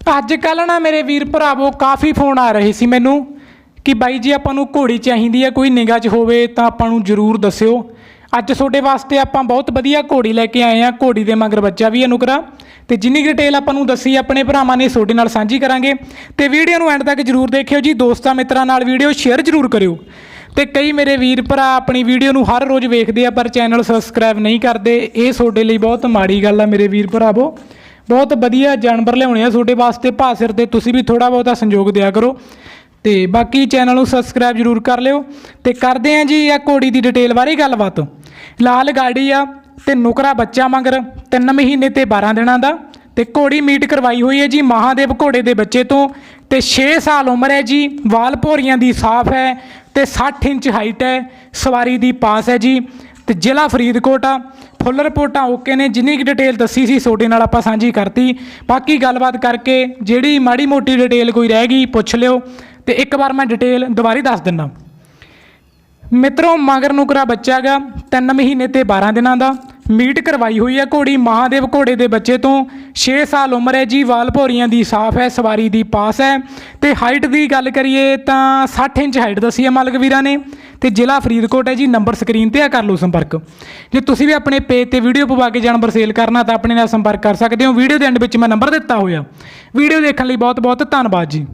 ਅੱਜ ਕੱਲ੍ਹ ਨਾ ਮੇਰੇ ਵੀਰ ਭਰਾਵੋ, ਕਾਫੀ ਫੋਨ ਆ ਰਹੇ ਸੀ ਮੈਨੂੰ ਕਿ ਬਾਈ ਜੀ ਆਪਾਂ ਨੂੰ ਘੋੜੀ ਚਾਹੀਦੀ ਹੈ, ਕੋਈ ਨਿਗਾਹ 'ਚ ਹੋਵੇ ਤਾਂ ਆਪਾਂ ਨੂੰ ਜ਼ਰੂਰ ਦੱਸਿਓ। ਅੱਜ ਤੁਹਾਡੇ ਵਾਸਤੇ ਆਪਾਂ ਬਹੁਤ ਵਧੀਆ ਘੋੜੀ ਲੈ ਕੇ ਆਏ ਆ ਘੋੜੀ ਦੇ ਮਗਰ ਬੱਚਾ ਵੀ ਅਨੁਕਰਾ ਤੇ ਜਿੰਨੀ ਡਿਟੇਲ ਆਪਾਂ ਨੂੰ ਦੱਸੀ, ਆਪਣੇ ਭਰਾਵਾਂ ਨੇ ਤੁਹਾਡੇ ਨਾਲ ਸਾਂਝੀ ਕਰਾਂਗੇ। ਤੇ ਵੀਡੀਓ ਨੂੰ ਐਂਡ ਤੱਕ ਜ਼ਰੂਰ ਦੇਖਿਓ ਜੀ, ਦੋਸਤਾਂ ਮਿੱਤਰਾਂ ਨਾਲ ਵੀਡੀਓ ਸ਼ੇਅਰ ਜ਼ਰੂਰ ਕਰਿਓ। ਤੇ ਕਈ ਮੇਰੇ ਵੀਰ ਭਰਾ ਆਪਣੀ ਵੀਡੀਓ ਨੂੰ ਹਰ ਰੋਜ਼ ਵੇਖਦੇ ਆ, ਪਰ ਚੈਨਲ ਸਬਸਕ੍ਰਾਈਬ ਨਹੀਂ ਕਰਦੇ। ਇਹ ਤੁਹਾਡੇ ਲਈ ਬਹੁਤ ਮਾੜੀ ਗੱਲ ਆ ਮੇਰੇ ਵੀਰ ਭਰਾਵੋ। ਬਹੁਤ ਵਧੀਆ ਜਾਨਵਰ ਲਿਆਉਣੇ ਆ ਤੁਹਾਡੇ ਵਾਸਤੇ। ਭਾ ਸਿਰ ਤੇ ਤੁਸੀਂ ਵੀ ਥੋੜਾ ਬਹੁਤਾ ਸੰਯੋਗ ਦਿਆ ਕਰੋ। ਤੇ ਬਾਕੀ ਚੈਨਲ ਨੂੰ ਸਬਸਕ੍ਰਾਈਬ ਜ਼ਰੂਰ ਕਰ ਲਿਓ। ਤੇ ਕਰਦੇ ਆਂ ਜੀ ਆ ਘੋੜੀ ਦੀ ਡਿਟੇਲ ਬਾਰੇ ਗੱਲਬਾਤ। ਲਾਲ ਗਾੜੀ ਆ, ਤੇ ਨੁਕਰਾ ਬੱਚਾ ਮਗਰ 3 ਮਹੀਨੇ ਤੇ 12 ਦਿਨਾਂ ਦਾ। ਤੇ ਘੋੜੀ ਮੀਟ ਕਰਵਾਈ ਹੋਈ ਹੈ ਜੀ ਮਹਾਦੇਵ ਘੋੜੇ ਦੇ ਬੱਚੇ ਤੋਂ। ਤੇ 6 ਸਾਲ ਉਮਰ ਹੈ ਜੀ, ਵਾਲ ਭੋਰੀਆਂ ਦੀ ਸਾਫ਼ ਹੈ ਤੇ 60 ਇੰਚ ਹਾਈਟ ਹੈ, ਸਵਾਰੀ ਦੀ ਪਾਸ ਹੈ ਜੀ। ਤੇ ਜ਼ਿਲ੍ਹਾ ਫਰੀਦਕੋਟ ਆ। ਫੁੱਲ ਰਿਪੋਰਟਾਂ ਓਕੇ ਨੇ, ਜਿੰਨੀ ਕੁ ਡਿਟੇਲ ਦੱਸੀ ਸੀ, ਤੁਹਾਡੇ ਨਾਲ ਆਪਾਂ ਸਾਂਝੀ ਕਰਤੀ। ਬਾਕੀ ਗੱਲਬਾਤ ਕਰਕੇ ਜਿਹੜੀ ਮਾੜੀ ਮੋਟੀ ਡਿਟੇਲ ਕੋਈ ਰਹਿ ਗਈ, ਪੁੱਛ ਲਿਓ। ਤੇ ਇੱਕ ਵਾਰ ਮੈਂ ਡਿਟੇਲ ਦੁਬਾਰਾ ਦੱਸ ਦਿੰਦਾ। ਮਿੱਤਰੋ, ਮਗਰ ਨੁਕਰਾ ਬੱਚਾ ਗਾ 3 ਮਹੀਨੇ ਤੇ 12 ਦਿਨਾਂ ਦਾ। ਮੀਟ ਕਰਵਾਈ ਹੋਈ ਹੈ ਘੋੜੀ ਮਹਾਦੇਵ ਘੋੜੇ ਦੇ ਬੱਚੇ ਤੋਂ। 6 ਸਾਲ ਉਮਰ ਹੈ ਜੀ, ਵਾਲ ਭੋਰੀਆਂ ਦੀ ਸਾਫ਼ ਹੈ, ਸਵਾਰੀ ਦੀ ਪਾਸ ਹੈ। ਤੇ ਹਾਈਟ ਦੀ ਗੱਲ ਕਰੀਏ ਤਾਂ 60 ਇੰਚ ਹਾਈਟ ਦੱਸੀ ਹੈ ਮਾਲਕ ਵੀਰਾਂ ਨੇ। ਤੇ ਜ਼ਿਲ੍ਹਾ ਫਰੀਦਕੋਟ ਹੈ ਜੀ ਨੰਬਰ ਸਕਰੀਨ ਤੇ ਆ, ਕਰ ਲਓ ਸੰਪਰਕ। ਜੇ ਤੁਸੀਂ ਵੀ ਆਪਣੇ ਪੇਜ ਤੇ ਵੀਡੀਓ ਪਵਾ ਕੇ ਜਾਨਵਰ ਸੇਲ ਕਰਨਾ ਤਾਂ ਆਪਣੇ ਨਾਲ ਸੰਪਰਕ ਕਰ ਸਕਦੇ ਹੋ। ਵੀਡੀਓ ਦੇ ਐਂਡ ਵਿੱਚ ਮੈਂ ਨੰਬਰ ਦਿੱਤਾ ਹੋਇਆ। ਵੀਡੀਓ ਦੇਖਣ ਲਈ ਬਹੁਤ ਬਹੁਤ ਧੰਨਵਾਦ ਜੀ।